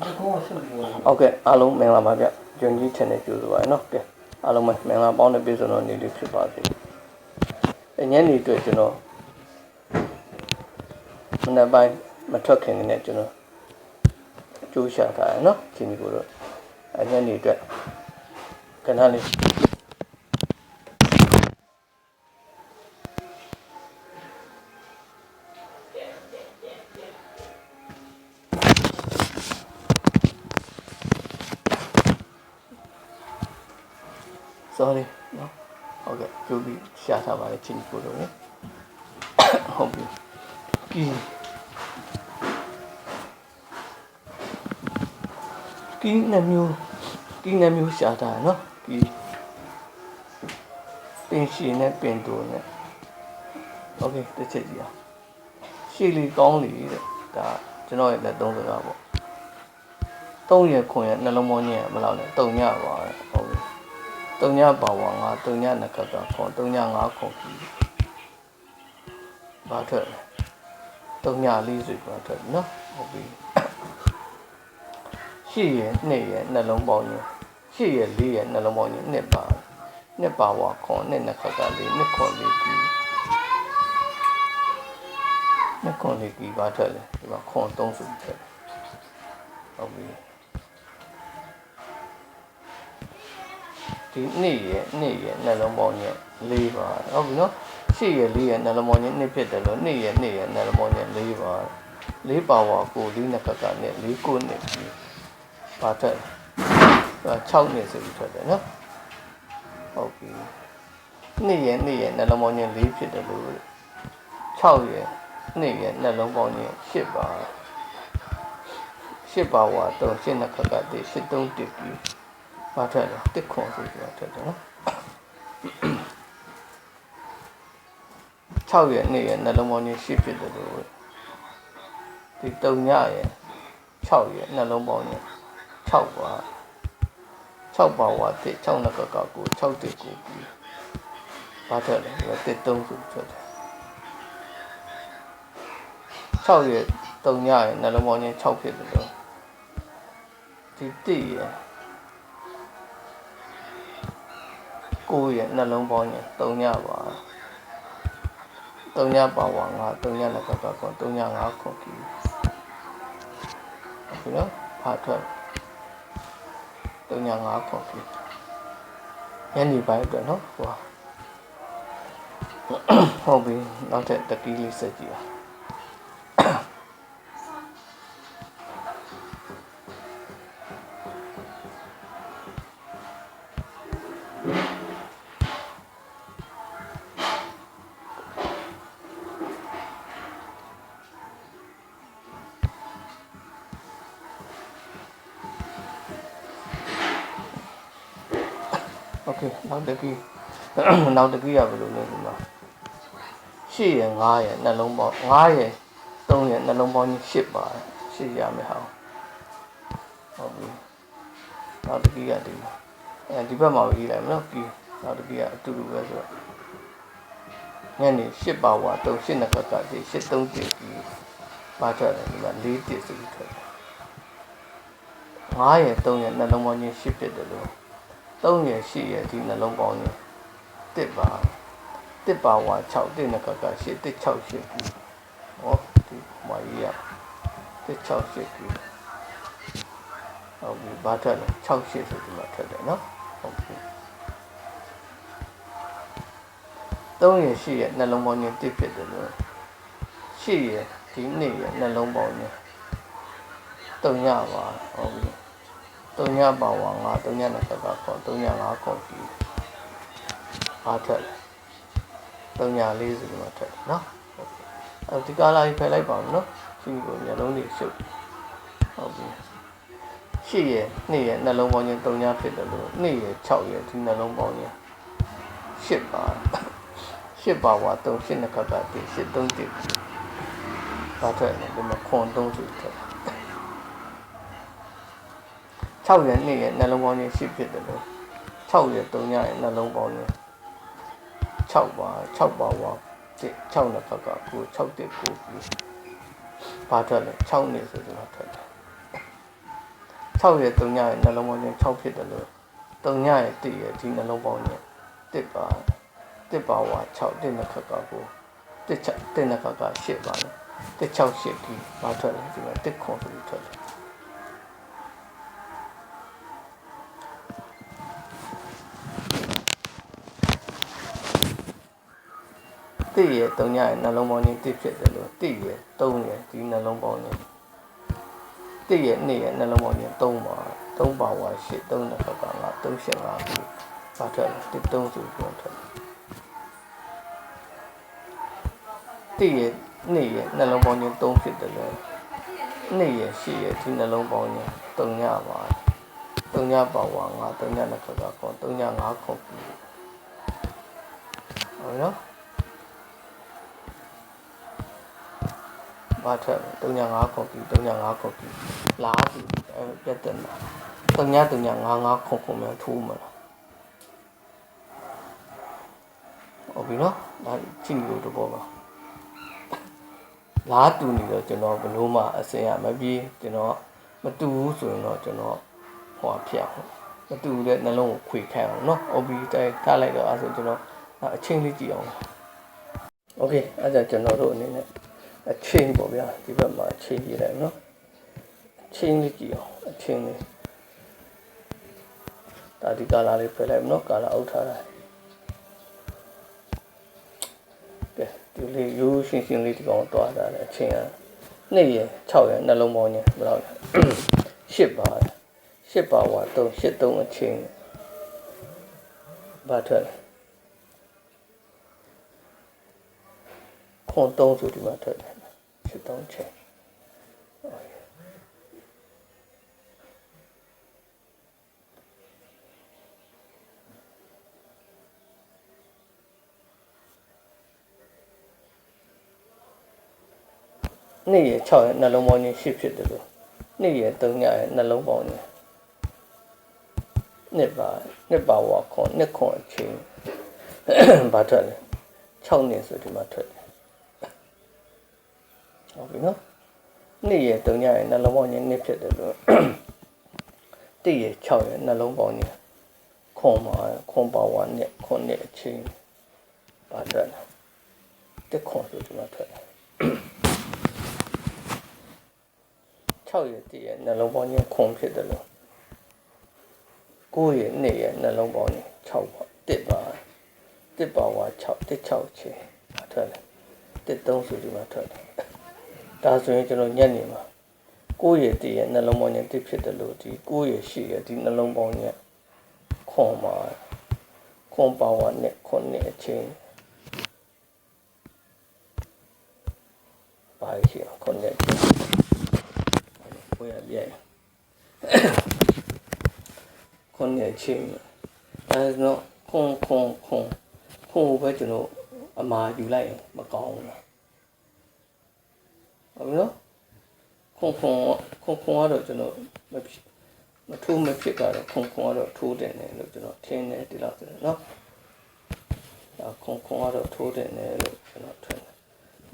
ကောဆက်ပေါ်ဟုတ်ကဲ့အားလုံးမင်္ဂလာပါဗျဂျွန်ကြီး channel ကြိုဆိုပါရနော်ကဲအားလုံးပဲမင်္ဂလာပေါင်းတဲ့ပြည်စုံတော်နေ့လေးဖြစ်ပါစေအညနေအတွက်ကျွန်တော်မနေ့ပိုင်းမထွက်ခင်နဲ့ကျွန်တော်ကြိုးရှာထားရနော်ချင်းဒီကိုတော့အညနေအတွက်ခဏလေး ထားပါတယ်ချင်းဒီကိုတော့ဟုတ်ပြီကီကီနှမျိုးကီနှမျိုးရှာထားတယ်နော်ကီပင်ရှင်နဲ့ပင်တူနဲ့โอเคတစ်ချက်ကြည့်အောင်ရှေ့လေးကောင်းလေတဲ့ဒါကျွန်တော်ရဲ့လက်သုံးစကားပေါ့သုံးရခွန်ရနှလုံးမောင်းညင်မလောက်နဲ့တုံညပါတဲ့ဟုတ်ပြီ တုံညပါဝါငါတုံညနခကခွန်တုံညငါခွန်ပြီဘာထွက်လဲတုံညလေးဆိုဘာထွက်နော်ဟုတ်ပြီရှစ်ရဲ့နှစ်ရဲ့နှလုံးပေါင်းရင်ရှစ်ရဲ့လေးရဲ့နှလုံးပေါင်းရင်နှစ်ပါနှစ်ပါဝါခွန်နှစ်နခကလေးနှစ်ခွန်လေးပြီနှစ်ခွန်လေးပြီဘာထွက်လဲဒီမှာခွန်သုံးစုထွက်တယ်ဟုတ်ပြီ ဒီနှစ်ရဲ့နှစ်ရဲ့နှလုံးပေါင်းရဲ့၄ပါဟုတ်ပြီနော်ရှစ်ရဲ့၄ရဲ့နှလုံးပေါင်းရဲ့နှစ်ဖြစ်တယ်လို့နှစ်ရဲ့နှစ်ရဲ့နှလုံးပေါင်းရဲ့၄ပါ၄ပါဝါကို၄နှစ်ကကနဲ့၄ကိုနှစ်ပြီးပါထွက်6နှစ်ဆိုပြီးထွက်တယ်နော်ဟုတ်ပြီနှစ်ရဲ့နှစ်ရဲ့နှလုံးပေါင်းရဲ့၄ဖြစ်တယ်လို့6ရဲ့နှစ်ရဲ့နှလုံးပေါင်းရဲ့8ပါ8ပါဝါ3 8နှစ်ကကတည်း8 3တစ် ပြီးဘာထွက်လဲတစ်ခွန်ဆိုပြီးတော့ထွက်တယ်နော်6ရဲ့2ရဲ့နှလုံးပေါင်းချင်း10ဖြစ်တယ်လို့ဒီ3ညရဲ့6ရဲ့နှလုံးပေါင်းချင်း6ပါ6ပါဝါတစ်6နှစ်ကကကို6တစ်ကိုပြီးဘာထွက်လဲဒီတစ်3ဆိုထွက်တယ်6ရဲ့3ညရဲ့နှလုံးပေါင်းချင်း6ဖြစ်တယ်လို့ဒီတစ်ရဲ့ကို ယ့်ရဲ့နှလုံးပေါင်းရင်3ညပါ3ညပါဝါငါ3ညလက်ကကကော3ည5ခုကီအခုနော်ဖာထွက်3ည5ခုကီညနေပိုင်းအတွက်နော်ဟိုဟုတ်ပြီနောက်ထပ်တကီးလေးဆက်ကြည့်ပါ နောက်တစ်ကြီးနောက်တစ်ကြီးရဘယ်လိုလဲဒီမှာရှစ်ရယ်9ရယ်နှလုံးပေါင်း9ရယ်3ရယ်နှလုံးပေါင်းကြီး10ပါရှစ်ရမယ်ဟာဟုတ်ပြီနောက်တစ်ကြီးကဒီမှာအဲဒီဘက်မှာရေးလိုက်မနော်ပြီးနောက်တစ်ကြီးကအတူတူပဲဆိုတော့ညနေ10ပါဝါ3 8နှစ်ကကဒီ8 3တိပြီးပါထွက်တယ်ဒီမှာ4တိဆိုပြီးထွက်တယ်9ရယ်3ရယ်နှလုံးပေါင်းကြီး10ဖြစ်တယ်လို့ 3ရယ်8ရယ်ဒီနှလုံးပေါင်းရင်1ပါ1ပါဝါ6တစ်နှစ်ကက8တစ်6 8ပြီဟောဒီမကြီးရတစ်6 8ပြီဟုတ်ပြီဘာထွက်လဲ6 8ဆိုဒီမှာထွက်တယ်နော်ဟုတ်ပြီ3ရယ်8ရယ်နှလုံးပေါင်းရင်1ဖြစ်တယ်လို့8ရယ်ဒီ2ရယ်နှလုံးပေါင်းရင်3ရပါဟုတ်ပြီ တုံညပါဝါငါတုံညနဲ့ကကခေါ်တုံညငါခေါ်ပြီးအားထွက်တယ်တုံညလေးဆိုဒီမှာထွက်တယ်နော်အဲဒီကာလာကြီးဖယ်လိုက်ပါဦးနော်ရှိကိုမျက်လုံးလေးရှုပ်ဟုတ်ပြီရှစ်ရဲ့နှစ်ရဲ့နှလုံးပေါင်းချင်းတုံညဖြစ်တယ်လို့နှစ်ရဲ့6ရဲ့ဒီနှလုံးပေါင်းချင်းရှစ်ပါရှစ်ပါဝါ3ရှစ်နှစ်ကကတည်းရှစ်3တည်းအားထွက်တယ်ဒီမှာခွန်3ဆိုထွက်တယ် 6ရက်2ရက်နှလုံးပေါင်းချင်း10ဖြစ်တယ်လို့6ရက်3ရက်နှလုံးပေါင်းချင်း6ပါ6ပါဝါတစ်6နှစ်ခက်ကကို6တစ်ကိုပြီးဘာထွက်လဲ6နှစ်ဆိုတော့ထွက်တယ်6ရဲ့3ရဲ့နှလုံးပေါင်းချင်း6ဖြစ်တယ်လို့3ရဲ့1ရဲ့ဒီနှလုံးပေါင်းချင်း1ပါ1ပါဝါ6 1နှစ်ခက်ကကို1 6 1နှစ်ခက်က8ပါလေ1 6 8ဒီဘာထွက်လဲဒီမှာ1ခွန်ဆိုပြီးထွက်တယ် တည့်ရဲ့3ညရဲ့နှလုံးပေါင်းချင်းတစ်ဖြစ်တယ်လို့တည့်ရဲ့3ရဲ့ဒီနှလုံးပေါင်းချင်းတည့်ရဲ့2ရဲ့နှလုံးပေါင်းချင်း3ပါ3ပါဝါ8 3နှစ်ခက်ကငါ3 8 5ပြီးဘာထွက်လဲတစ်3ဆိုပြီးထွက်တယ်တည့်ရဲ့2ရဲ့နှလုံးပေါင်းချင်း3ဖြစ်တယ်လို့2ရဲ့8ရဲ့ဒီနှလုံးပေါင်းချင်း3ညပါ3ညပါဝါငါ3ညနှစ်ခက်ကကော3ည5ခုပြီးဟုတ်နော် ဘာထွက်305ခုပြီး305ခုပြီးလားပြီအဲပြတ်တယ်လား30355ခုခုမှထိုးမလားဟုတ်ပြီနော်ဒါကြည့်လို့တော့ပါလားတူနေတော့ကျွန်တော်ဘလို့မှအစင်ရမပြေးကျွန်တော်မတူဘူးဆိုရင်တော့ကျွန်တော်ဟောဖြစ်အောင်မတူတဲ့နှလုံးကိုခွေခံအောင်နော်ဟုတ်ပြီတိုက်ထားလိုက်တော့အဲဆိုကျွန်တော်အချင်းလေးကြည့်အောင်โอเคအဲ့ဒါကျွန်တော်တို့အနေနဲ့ အချင်းပေါ့ဗျာဒီဘက်မှာအချင်းကြည့်လိုက်နော်အချင်းလေးကြည့်အောင်အချင်းလေးဒါဒီကာလာလေးဖယ်လိုက်မနော်ကာလာအုပ်ထားတာကဲဒီလေးရိုးရှင်းရှင်းလေးဒီကောင်တွားတာလေအချင်းကနှစ်ရ6ရနှလုံးပေါင်းညဘယ်လောက်လဲ10ပါ10ပါဝါ3 8 3အချင်းဘာထွက်လဲခွန်3ဆိုဒီမှာထွက်တယ် ဖြစ်တော့ချက်နေ့ရ6ရဲ့နှလုံးပေါင်းချင်း10ဖြစ်တယ်လို့နေ့ရ3ညရဲ့နှလုံးပေါင်းချင်းနှစ်ပါနှစ်ပါဝါခွန်နှစ်ခွန်အချင်းဘာထွက်လဲ6နှစ်ဆိုဒီမှာထွက်တယ်ဟုတ်ပြီနော် နေ့ရ3ညရဲ့နှလုံးပေါင်းချင်းနှစ်ဖြစ်တယ်လို့တည့်ရ6ရဲ့နှလုံးပေါင်းချင်းခွန်ပါခွန်ပါဝါနဲ့ခွန်နဲ့အချင်းဘာထွက်လဲတစ်ခွန်ဆိုဒီမှာထွက်တယ်6ရက်တည့်ရဲ့နှလုံးပေါင်းချင်းခွန်ဖြစ်တယ်လို့9ရက်နေ့ရဲ့နှလုံးပေါင်းချင်း6ပါတစ်ပါတစ်ပါဝါ6တစ်6ချင်းဘာထွက်လဲတစ်3ဆိုဒီမှာထွက်တယ် ဒါဆိုရင်ကျွန်တော်ညက်နေမှာကိုယ့်ရဲ့တည်ရဲ့နှလုံးပေါင်းနဲ့တစ်ဖြစ်တယ်လို့ဒီကိုယ့်ရဲ့ရှိရဲ့ဒီနှလုံးပေါင်းနဲ့ခွန်ပါခွန်ပါဝါနဲ့ခွန်နဲ့အချင်းပါရှိခွန်နဲ့ဘယ်ရပြဲခွန်နဲ့ချင်းအဲတော့ခွန်ခွန်ခွန်ခွန်ပဲကျွန်တော်အမာယူလိုက်ရင်မကောင်းဘူးလား ဟုတ်နော်ခုံခုံခုံခုံကတော့ကျွန်တော်မဖြစ်မထိုးမဖြစ်ကတော့ခုံခုံကတော့ထိုးတယ်နဲ့လို့ကျွန်တော်ထင်တယ်ဒီလောက်ဆိုနော်ဒါခုံခုံကတော့ထိုးတယ်နဲ့လို့ကျွန်တော်ထင်တယ်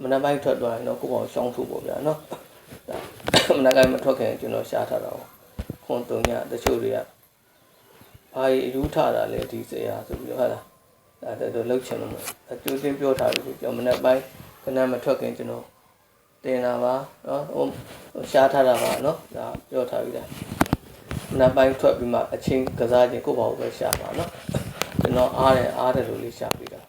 မနက်ပိုင်းထွက်သွားရင်တော့ကိုယ့်ကောင်ရှောင်းထိုးပေါ့ဗျာနော်ဒါမနက်ပိုင်းမထွက်ခင်ကျွန်တော်ရှားထားတာခုံတုံညတချို့တွေကဘာကြီးအယူထတာလဲဒီစရာဆိုပြီးတော့ဟာလားဒါတော့လှုပ်ချင်လို့အကျိုးချင်းပြောထားပြီးကျွန်တော်မနက်ပိုင်းခဏမထွက်ခင်ကျွန်တော် တင်တာပါနော်ဟိုရှားထားတာပါနော်ဒါပြောထားပြီးသားနပ်ပိုင်းထွက်ပြီးမှအချင်းကစားခြင်းကိုယ့်ဘာလို့ပဲရှားပါနော်ကျွန်တော်အားတယ်အားတယ်လို့လေးရှားပြီးတာ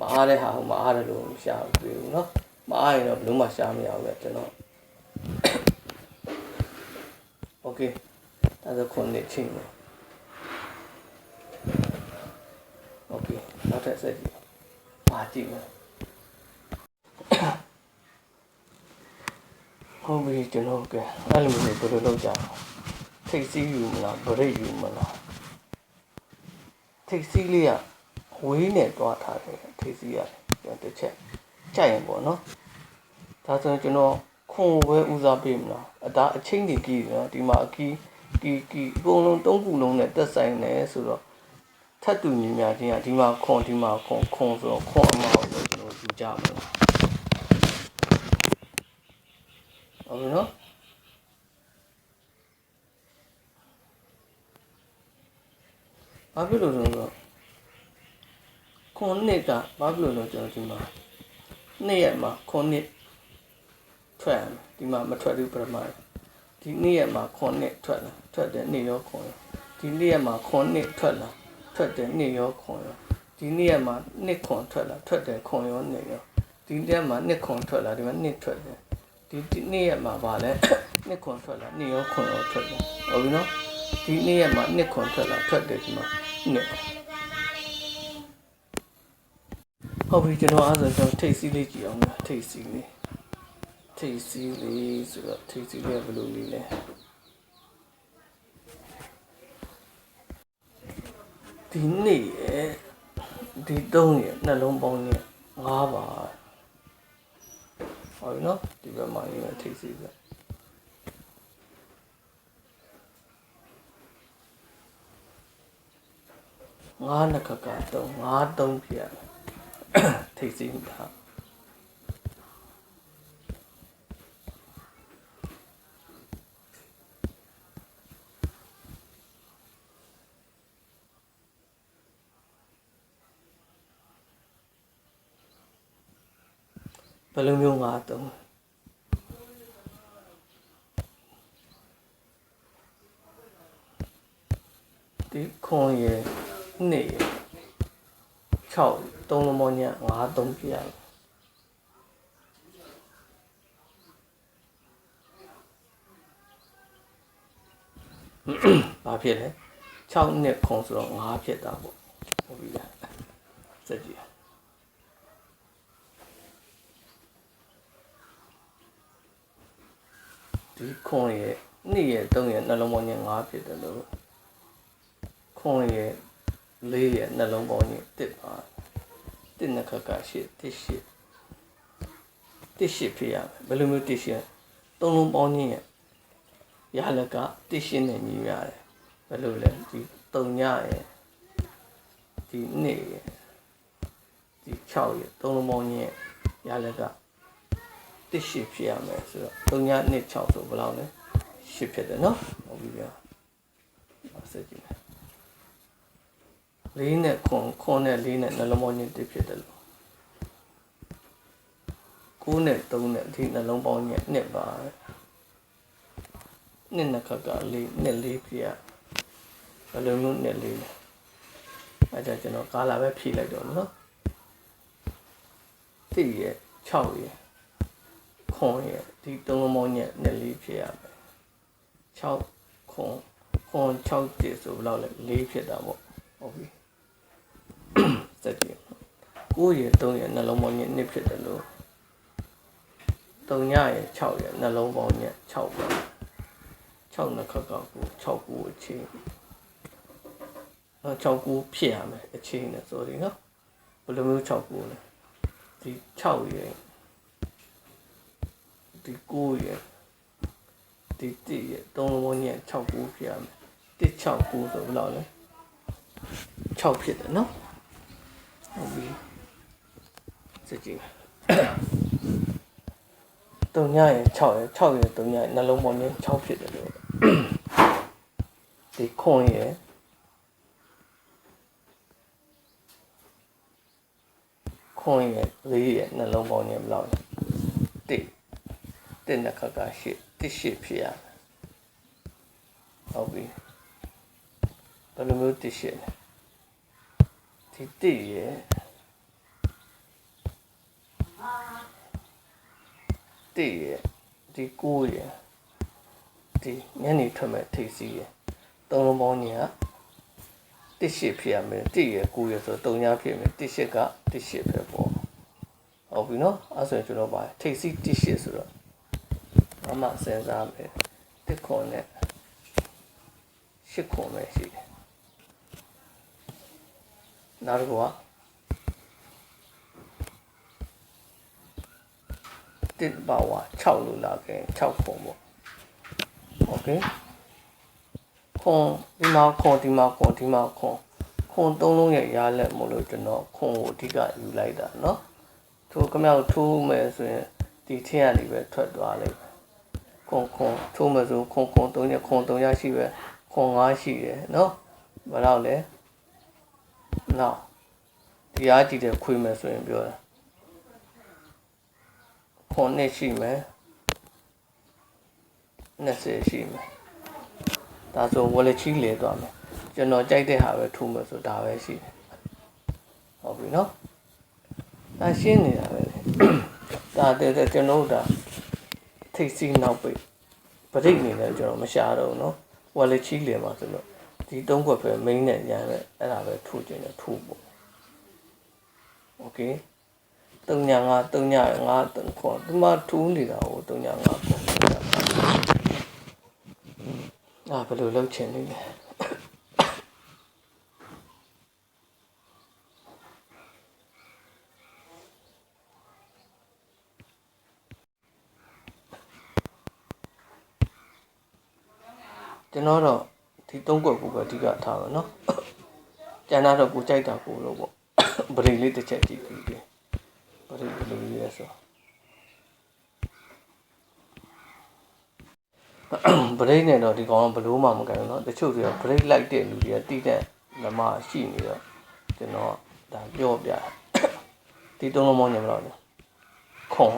မအားတဲ့ဟာဟိုမအားတယ်လို့ရှားပြီးဘူးနော်မအားရင်တော့ဘယ်လို့မှရှားမရဘူးလေကျွန်တော်โอเคဒါဆိုခုနှစ်ချင်းမယ်โอเคနောက်ထပ်ဆက်ကြည့်ပါကြည့်မ ဟုတ်ပြီကျွန်တော်ကအဲ့လိုမျိုးဘယ်လိုလုပ်ကြလဲထိတ်စီးယူမလားဗရိတ်ယူမလားထိတ်စီးလေးကဝေးနဲ့တွားထားတယ်ထိတ်စီးရတယ်ကျွန်တော်တစ်ချက်ကြိုက်ရင်ပေါ့နော်ဒါဆိုရင်ကျွန်တော်ခွန်ဝဲဦးစားပေးမလားအဒါအချင်းကြီးကြီးနော်ဒီမှာအကီးကီကီအကုန်လုံးသုံးခုလုံးနဲ့တက်ဆိုင်နေဆိုတော့ထပ်တူညီများချင်းကဒီမှာခွန်ဒီမှာခွန်ခွန်ဆိုတော့ခွန်အမအောင်လို့ကျွန်တော်ယူကြမ ဟုတ်ပြီနော်ဘာဖြစ်လို့လဲဆိုတော့ခုနှစ်ကဘာဖြစ်လို့လဲကျွန်တော်ဒီမှာနှစ်ရက်မှာခုနှစ်ထွက်ရမယ်ဒီမှာမထွက်ဘူးပရမတ်ဒီနှစ်ရက်မှာခုနှစ်ထွက်လာထွက်တဲ့နေ့ရောခုနှစ်ဒီနှစ်ရက်မှာခုနှစ်ထွက်လာထွက်တဲ့နေ့ရောခုနှစ်ဒီနေ့ရက်မှာနှစ်ခွန်ထွက်လာထွက်တယ်ခွန်ရောနေရောဒီနေ့ရက်မှာနှစ်ခွန်ထွက်လာဒီမှာနှစ်ထွက်တယ် ဒီဒီနှစ်ရက်မှာဗာလဲနှစ်ခွန်ထွက်လာနှစ်ရောခွန်ရောထွက်တယ်ဟုတ်ပြီနော်ဒီနှစ်ရက်မှာနှစ်ခွန်ထွက်လာထွက်တယ်ဒီမှာနှစ်ဟုတ်ပြီကျွန်တော်အားဆိုကျွန်တော်ထိတ်စီးလေးကြည့်အောင်လားထိတ်စီးလေးထိတ်စီးလေးဆိုတော့ထိတ်စီးလေးကဘယ်လိုလေးလဲဒီနေ့ရဲ့ဒီသုံးရဲ့နှလုံးပေါင်းရဲ့၅ပါ ဟုတ်ပြီနော်ဒီဘက်မှာရေးမယ်ထိတ်စီးပဲငါးနှစ်ခါကတော့ငါးသုံးပြရထိတ်စီးတာ ဘယ်လိုမျိုးငါတုံးဒီခွန်ရယ်နှစ်ရယ်6သုံးလုံးမောည5သုံးပြရဘာဖြစ်လဲ6နှစ်ခွန်ဆိုတော့5ဖြစ်တာပေါ့ဟုတ်ပြီလားစက်ကြည့် ဒီခွန်ရဲ့နှစ်ရဲ့သုံးရဲ့နှလုံးပေါင်းရဲ့၅ဖြစ်တယ်လို့ခွန်ရဲ့လေးရဲ့နှလုံးပေါင်းရဲ့တစ်ပါတစ်နှစ်ခါကရှစ်တစ်ရှစ်တစ်ရှစ်ဖြစ်ရမယ်ဘယ်လိုမျိုးတစ်ရှစ်သုံးလုံးပေါင်းခြင်းရဲ့ရလကတစ်ရှစ်နဲ့ညီရတယ်ဘယ်လိုလဲဒီသုံးညရဲ့ဒီနှစ်ရဲ့ဒီ6ရဲ့သုံးလုံးပေါင်းခြင်းရဲ့ရလက တစ်ရှစ်ဖြစ်ရမယ်ဆိုတော့3ည2 6ဆိုဘယ်လောက်လဲရှစ်ဖြစ်တယ်နော်ဟုတ်ပြီဗျာဆက်ကြည့်မယ်လေးနဲ့ခွန်ခွန်နဲ့လေးနဲ့နှလုံးပေါင်းချင်းတစ်ဖြစ်တယ်လို့9နဲ့3နဲ့ဒီနှလုံးပေါင်းချင်းနှစ်ပါနှစ်နှစ်ခါကလေးနှစ်လေးဖြစ်ရဘယ်လိုမျိုးနှစ်လေးလဲအဲဒါကျွန်တော်ကာလာပဲဖြည့်လိုက်တော့မယ်နော်တိရဲ့6ရဲ့ ခွန်ရဲ့ဒီသုံးလုံးပေါင်းရဲ့နဲ့လေးဖြစ်ရမယ်6ခွန်ခွန်6ကျဆိုဘယ်လောက်လဲ4ဖြစ်တာပေါ့ဟုတ်ပြီစက်ကြည့်9ရဲ့3ရဲ့နှလုံးပေါင်းရဲ့2ဖြစ်တယ်လို့3ညရဲ့6ရဲ့နှလုံးပေါင်းရဲ့6ပါ6နှစ်ခါကကို6ကိုအချင်းအဲ6ကိုဖြစ်ရမယ်အချင်းနဲ့ဆိုရင်နော်ဘယ်လိုမျိုး6ကိုလဲဒီ6ရဲ့ ဒီ9ရဲ့ဒီ1ရဲ့3လုံးပေါင်းရဲ့6ကိုဖြစ်ရမယ်1 6 9ဆိုဘယ်လောက်လဲ6ဖြစ်တယ်နော်ဟုတ်ပြီစကြည့်တုံညရဲ့6ရဲ့6ရဲ့တုံညရဲ့နှလုံးပေါင်းရဲ့6ဖြစ်တယ်လို့ဒီခွန်ရဲ့ခွန်ရဲ့လေးရဲ့နှလုံးပေါင်းရဲ့ဘယ်လောက်လဲ1 တစ်နှစ်ခါကရှစ်တစ်ရှစ်ဖြစ်ရမယ်ဟုတ်ပြီဘယ်လိုမျိုးတစ်ရှစ်လဲဒီတစ်ရဲ့တစ်ရဲ့ဒီကိုးရဲ့ဒီညနေထွက်မဲ့ထိတ်စီရဲ့သုံးလုံးပေါင်းကြီးကတစ်ရှစ်ဖြစ်ရမယ်တစ်ရဲ့ကိုးရဲ့ဆိုတော့တုံညာဖြစ်မယ်တစ်ရှစ်ကတစ်ရှစ်ပဲပေါ့ဟုတ်ပြီနော်အဲ့ဆိုရင်ကျွန်တော်ပါထိတ်စီတစ်ရှစ်ဆိုတော့ မမစဉ်းစားမယ်တစ်ခွန်နဲ့ရှစ်ခွန်ပဲရှိတယ်နောက်တစ်ခုကတစ်ပါဝါ6လို့လာခဲ့6ခွန်ပေါ့โอเคခွန်ဒီမှာခွန်ဒီမှာခွန်ဒီမှာခွန်ခွန်သုံးလုံးရဲ့ရားလက်မို့လို့ကျွန်တော်ခွန်ကိုအဓိကယူလိုက်တာเนาะထိုးကမြောက်ထိုးမယ်ဆိုရင်ဒီထင်းကနေပဲထွက်သွားလိမ့်မယ် ခွန်ခွန်ထိုးမစိုးခွန်ခွန်သုံးရခွန်သုံးရရှိပဲခွန်ငါးရှိတယ်နော်ဘယ်တော့လဲနောက်တရားကြည့်တယ်ခွေးမယ်ဆိုရင်ပြောတာခွန်နှစ်ရှိမယ်20ရှိမယ်ဒါဆိုဝလက်ချီလေသွားမယ်ကျွန်တော်ကြိုက်တဲ့ဟာပဲထိုးမယ်ဆိုဒါပဲရှိတယ်ဟုတ်ပြီနော်ဒါရှင်းနေတာပဲဒါတဲ့ကျွန်တော်တို့ဒါ ထိတ်စီနောက်ပိတ်ပရိတ်နေလဲကျွန်တော်မရှာတော့ဘူးနော်ဝလက်ချီလဲမှာဆိုလို့ဒီသုံးခွက်ပဲ main နဲ့ညာပဲအဲ့ဒါပဲထိုးခြင်းနဲ့ထိုးပေါ့โอเค3ညာ5 3ညာ5 3ခွန်ဒီမှာထိုးနေတာဟို3ညာ5ခွန်အာဘယ်လိုလုပ်ချင်နေလဲ ကျွန်တော်တော့ဒီသုံးကွက်ကိုပဲအဓိကထားပါနော်ကျန်တာတော့ကိုကြိုက်တာကိုလို့ပေါ့ဗရိလေးတစ်ချက်ကြည့်ကြည့်တယ်ဗရိဘလိုလေးလဲဆိုဗရိနဲ့တော့ဒီကောင်ကဘလို့မှမကန်ဘူးနော်တချို့တွေကဗရိလိုက်တဲ့လူတွေကတိတဲ့မမရှိနေတော့ကျွန်တော်ဒါပြောပြဒီသုံးလုံးမောင်းနေမလို့ခွန်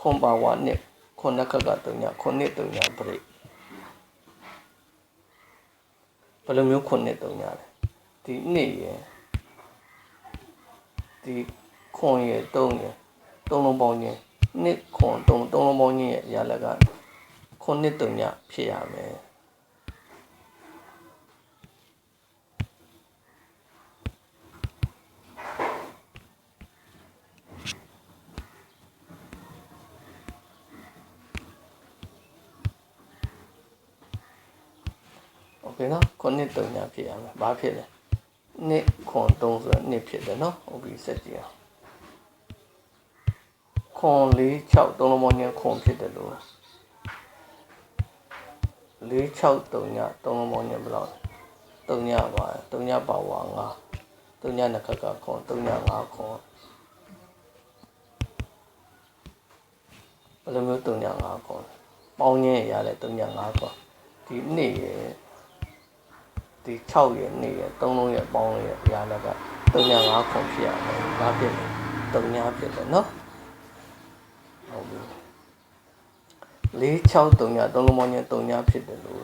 ခွန်ပါဝါနဲ့ ခွန်နခကတုံညာခွန်နဲ့တုံညာဗရိတ်ဘယ်လိုမျိုးခွန်နဲ့တုံညာလဲဒီနှစ်ရယ်ဒီခွန်ရယ်တုံရယ်သုံးလုံးပေါင်းချင်းနှစ်ခွန်သုံးသုံးလုံးပေါင်းချင်းရဲ့အရာလက်ကခွန်နှစ်တုံညာဖြစ်ရမယ် ပြီနော်ခုနှစ်တုံညာဖြစ်ရမယ်ဘာဖြစ်လဲနှစ်ခွန်သုံးဆိုနှစ်ဖြစ်တယ်နော်ဟုတ်ပြီဆက်ကြည့်အောင်ခွန်၄6သုံးလုံးပေါင်းညခွန်ဖြစ်တယ်လို့၄6တုံညာသုံးလုံးပေါင်းညဘယ်လောက်တုံညာပါတုံညာပါဝါ9တုံညာနှစ်ခက်ကခွန်တုံညာ9ခွန်ဘယ်လိုမျိုးတုံညာ9ခွန်ပေါင်းညရရလဲတုံညာ9ခွန်ဒီနေ့ရဲ့ ဒီ6ရက်နေ့ရက်3လုံးရက်ပေါင်းရက်အရာလည်းက305ခွန်ဖြစ်ရမယ်။ဒါဖြစ်တယ်။3ဖြစ်တယ်နော်။ဟုတ်ပြီ။463ည3လုံးပေါင်းရက်3ညဖြစ်တယ်လို့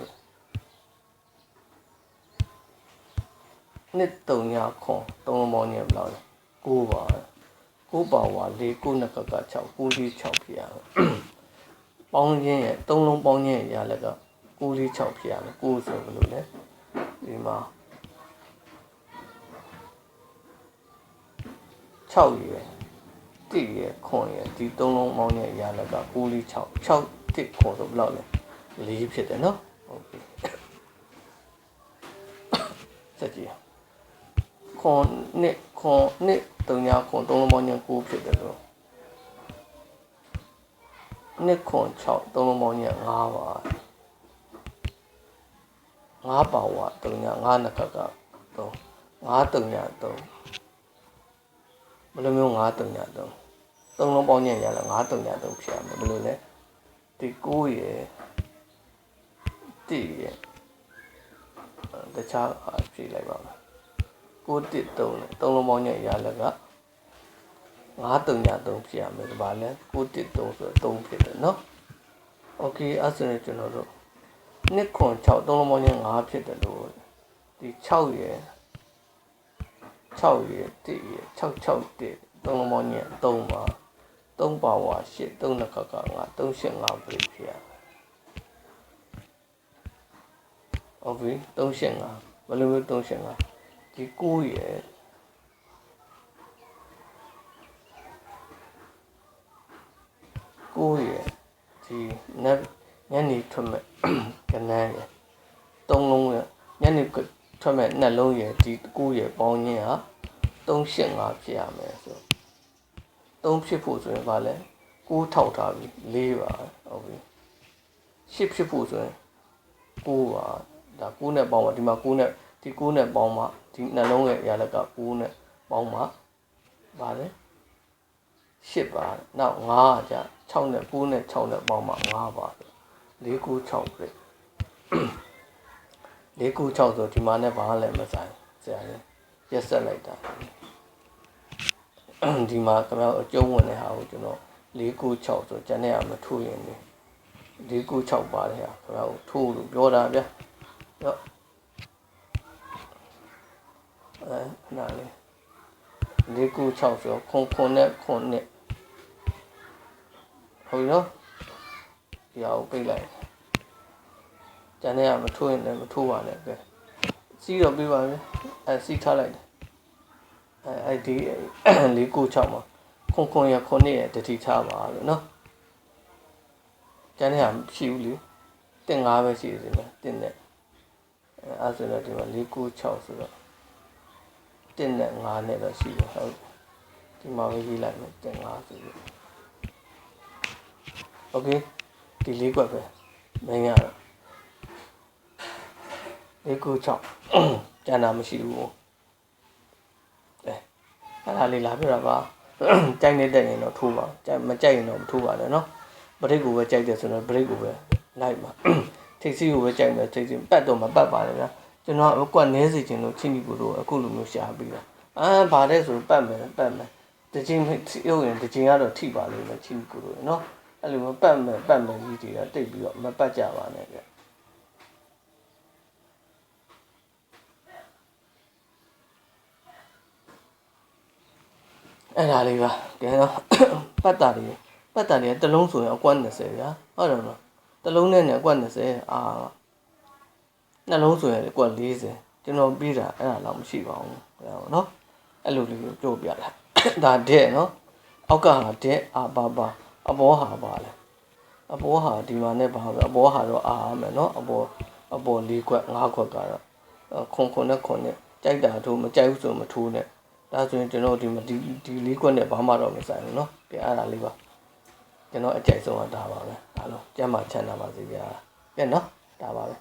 နှစ်3ညခွန်3လုံးပေါင်းရက်ဘယ်လောက်လဲ9ပါ9ပါဝါ4 9နှစ်ကက6 9 4 6ဖြစ်ရမယ်။ပေါင်းခြင်းရဲ့3လုံးပေါင်းခြင်းရဲ့အရာလည်းက9 4 6ဖြစ်ရမယ်။9ဆိုဘယ်လိုလဲ။ ဒီမှာ6ရယ်1ရယ်ခွန်ရယ်ဒီသုံးလုံးမောင်းရဲ့အရာလက်က6လေး6 6 1ခွန်ဆိုဘယ်လောက်လဲ4ဖြစ်တယ်နော်ဟုတ်ပြီစက်ကြည့်ခွန်နှစ်ခွန်နှစ်3ညခွန်သုံးလုံးမောင်းရဲ့9ဖြစ်တယ်လို့နှစ်ခွန်6သုံးလုံးမောင်းရဲ့5ပါ 5ပါဝ3ည5နှစ်ခက်က3 5 3ည3ဘယ်လိုမျိုး5 3ည3သုံးလုံးပေါင်းညရလား5 3ည3ဖြစ်ရမယ်ဘယ်လိုလဲဒီ9ရယ်1ရယ်တခြားဖြည့်လိုက်ပါမယ်9 1 3သုံးလုံးပေါင်းညရလားက9 3ည3ဖြစ်ရမယ်ဒီပါလဲ9 1 3ဆိုတော့3ဖြစ်တယ်เนาะโอเคအဲ့ဆိုရင်ကျွန်တော်တို့ နှစ်ခွန်6သုံးလုံးပေါင်းချင်း5ဖြစ်တယ်လို့ဒီ6ရယ်6ရယ်1ရယ်6 6 1သုံးလုံးပေါင်းချင်း3ပါ3ပါဝါ8 3နှစ်ခက်က5 3 8 5ပြည့်ဖြစ်ရဟုတ်ပြီ3 8 5ဘယ်လိုမျိုး3 8 5ဒီ9ရယ်9ရယ်ဒီနက်ညနေထွက်မဲ့ ကနန်းရယ်သုံးလုံးရညနေထွက်မဲ့နှလုံးရယ်ဒီကိုရယ်ပေါင်းခြင်းဟာ385ဖြစ်ရမယ်ဆို3ဖြစ်ဖို့ဆိုရင်ဗာလဲ6ထောက်ထားပြီ4ပါဟုတ်ပြီ10ဖြစ်ဖို့ဆိုရင်6ပါဒါ9နဲ့ပေါင်းပါဒီမှာ9နဲ့ဒီ9နဲ့ပေါင်းမှဒီနှလုံးရဲ့အရာလက်က9နဲ့ပေါင်းမှဗာလဲ10ပါနောက်9ကじゃ6နဲ့9နဲ့6နဲ့ပေါင်းမှ9ပါ 496ပြည့်၄ခု6ဆိုဒီမှာနဲ့ဘာလည်းမဆိုင်ဆရာကြီးရက်ဆက်လိုက်တာဒီမှာခင်ဗျားအကျုံးဝင်တဲ့ဟာကိုကျွန်တော်၄ခု6ဆိုကျန်တဲ့ဟာမထိုးရင်လေ၄ခု6ပါတယ်ဟာခင်ဗျားကိုထိုးလို့ပြောတာဗျာရော့အဲနားလေ၄ခု6ဆိုခွန်ခွန်နဲ့ခွန်နဲ့ဟုတ်ပြီနော်ဒီဟာကိုပိတ်လိုက် ကျန်တဲ့ဟာမထိုးရင်လည်းမထိုးပါနဲ့ကဲစီးတော့ပြပါမယ်အဲစီးထားလိုက်တယ်အဲအဲ့ဒီ၄ခု6မှာခွန်ခွန်ရခွန်နဲ့တတိထားပါလို့နော်ကျန်တဲ့ဟာမရှိဘူးလေတင်၅ပဲရှိသေးတယ်တင်နဲ့အဲအဲ့ဆိုတော့ဒီမှာ၄ခု6ဆိုတော့တင်နဲ့5နဲ့တော့ရှိတယ်ဟုတ်ဒီမှာပဲရေးလိုက်မယ်တင်5ဆိုပြီးโอเคဒီလေးကွက်ပဲမင်းရတော့ လေးခု6ကျန်တာမရှိဘူးအဲအဲ့ဒါလေးလာပြတာပါကြိုက်နေတဲ့ရင်တော့ထိုးပါကြိုက်မကြိုက်ရင်တော့မထိုးပါနဲ့နော်ဘရိတ်ကိုပဲကြိုက်တယ်ဆိုတော့ဘရိတ်ကိုပဲလိုက်ပါထိတ်စီကိုပဲကြိုက်မယ်ထိတ်စီပတ်တော့မပတ်ပါနဲ့ဗျာကျွန်တော်အကွက်နဲစီခြင်းလို့ချင်းကြီးကိုတော့အခုလိုမျိုးရှာပြီးတော့အာဗါတဲ့ဆိုပတ်မယ်ပတ်မယ်တချင်းရုပ်ရင်တချင်းကတော့ထိပါလိမ့်မယ်ချင်းကြီးကိုတော့နော်အဲ့လိုမျိုးပတ်မယ်ပတ်မယ်ကြီးတွေကတိတ်ပြီးတော့မပတ်ကြပါနဲ့ဗျာ အဲ့ဒါလေးပါကဲတော့ပတ်တာတွေပတ်တာတွေတစ်လုံးဆိုရင်အကွက်20ဗျာဟုတ်တယ်မလားတစ်လုံးနဲ့နဲ့အကွက်20အာနှလုံးဆိုရင်အကွက်40ကျွန်တော်ပြီးတာအဲ့ဒါတော့မရှိပါဘူးဟဲ့နော်အဲ့လိုလေးကိုကြိုးပြတာဒါတဲ့နော်အောက်ကဟာတဲ့အာပါပါအပေါ်ဟာပါလဲအပေါ်ဟာဒီမှာနဲ့ပါပဲအပေါ်ဟာတော့အာမယ်နော်အပေါ်အပေါ်၄ခွက်၅ခွက်ကတော့ခွန်ခွန်နဲ့ခွန်နဲ့ကြိုက်တာထိုးမကြိုက်ဘူးဆိုမထိုးနဲ့ ဒါဆိုရင်ကျွန်တော်ဒီဒီဒီလေးခွက်နဲ့ဘာမှတော့မဆိုင်ဘူးเนาะပြန်အားတာလေးပါကျွန်တော်အကြိုက်ဆုံးကဒါပါပဲအားလုံးကျမ်းမာချမ်းသာပါစေဗျာပြန်เนาะဒါပါပဲ